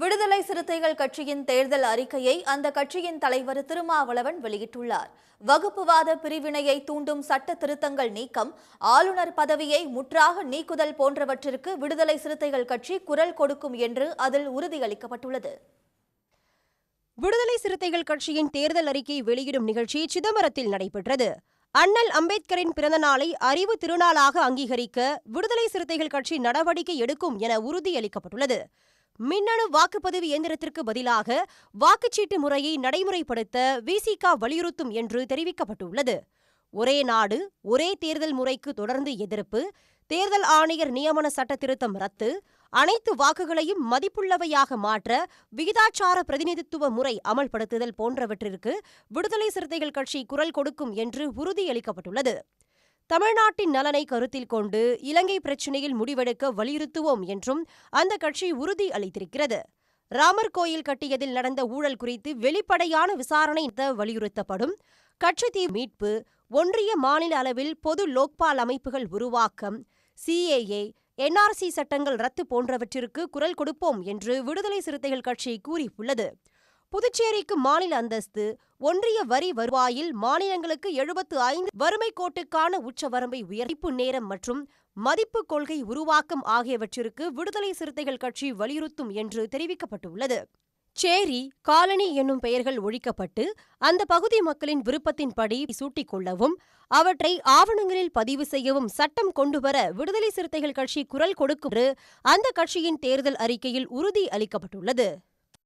விடுதலை சிறுத்தைகள் கட்சியின் தேர்தல் அறிக்கையை அந்த கட்சியின் தலைவர் திருமாவளவன் வெளியிட்டுள்ளார். வகுப்புவாத பிரிவினையை தூண்டும் சட்ட திருத்தங்கள் நீக்கம் ஆளுநர் பதவியை முற்றாக நீக்குதல் போன்றவற்றிற்கு விடுதலை சிறுத்தைகள் கட்சி குரல் கொடுக்கும் என்று அதில் உறுதியளிக்கப்பட்டுள்ளது. விடுதலை சிறுத்தைகள் கட்சியின் தேர்தல் அறிக்கை வெளியிடும் நிகழ்ச்சி சிதம்பரத்தில் நடைபெற்றது. அண்ணல் அம்பேத்கரின் பிறந்த நாளை அறிவு திருநாளாக அங்கீகரிக்க விடுதலை சிறுத்தைகள் கட்சி நடவடிக்கை எடுக்கும் என உறுதியளிக்கப்பட்டுள்ளது. மின்னணு வாக்குப்பதிவு இயந்திரத்திற்கு பதிலாக வாக்குச்சீட்டு முறையை நடைமுறைப்படுத்த விசிக வலியுறுத்தும் என்று தெரிவிக்கப்பட்டுள்ளது. ஒரே நாடு ஒரே தேர்தல் முறைக்கு தொடர்ந்து எதிர்ப்பு தேர்தல் ஆணையர் நியமன சட்ட திருத்தம் ரத்து அனைத்து வாக்குகளையும் மதிப்புள்ளவையாக மாற்ற விகிதாச்சார பிரதிநிதித்துவ முறை அமல்படுத்துதல் போன்றவற்றிற்கு விடுதலை சிறுத்தைகள் கட்சி குரல் கொடுக்கும் என்று உறுதியளிக்கப்பட்டுள்ளது. தமிழ்நாட்டின் நலனை கருத்தில் கொண்டு இலங்கை பிரச்சினையில் முடிவெடுக்க வலியுறுத்துவோம் என்றும் அந்த கட்சி உறுதி அளித்திருக்கிறது. ராமர் கோயில் கட்டியதில் நடந்த ஊழல் குறித்து வெளிப்படையான விசாரணை வலியுறுத்தப்படும். வலியுறுத்தப்படும் தீ மீட்பு ஒன்றிய மாநில அளவில் பொது லோக்பால் அமைப்புகள் உருவாக்கம் சிஏஏ என்ஆர்சி சட்டங்கள் ரத்து போன்றவற்றிற்கு குரல் கொடுப்போம் என்று விடுதலை சிறுத்தைகள் கட்சி கூறியுள்ளது. புதுச்சேரிக்கு மாநில அந்தஸ்து ஒன்றிய வரி வருவாயில் மாநிலங்களுக்கு எழுபத்து ஐந்து வறுமை கோட்டுக்கான உச்சவரம்பை உயர்ப்பு நேரம் மற்றும் மதிப்பு கொள்கை உருவாக்கம் ஆகியவற்றிற்கு விடுதலை சிறுத்தைகள் கட்சி வலியுறுத்தும் என்று தெரிவிக்கப்பட்டுள்ளது. சேரி காலனி என்னும் பெயர்கள் ஒழிக்கப்பட்டு அந்த பகுதி மக்களின் விருப்பத்தின்படி சூட்டிக்கொள்ளவும் அவற்றை ஆவணங்களில் பதிவு செய்யவும் சட்டம் கொண்டுவர விடுதலை சிறுத்தைகள் கட்சி குரல் கொடுக்கும் அந்த கட்சியின் தேர்தல் அறிக்கையில் உறுதி அளிக்கப்பட்டுள்ளது.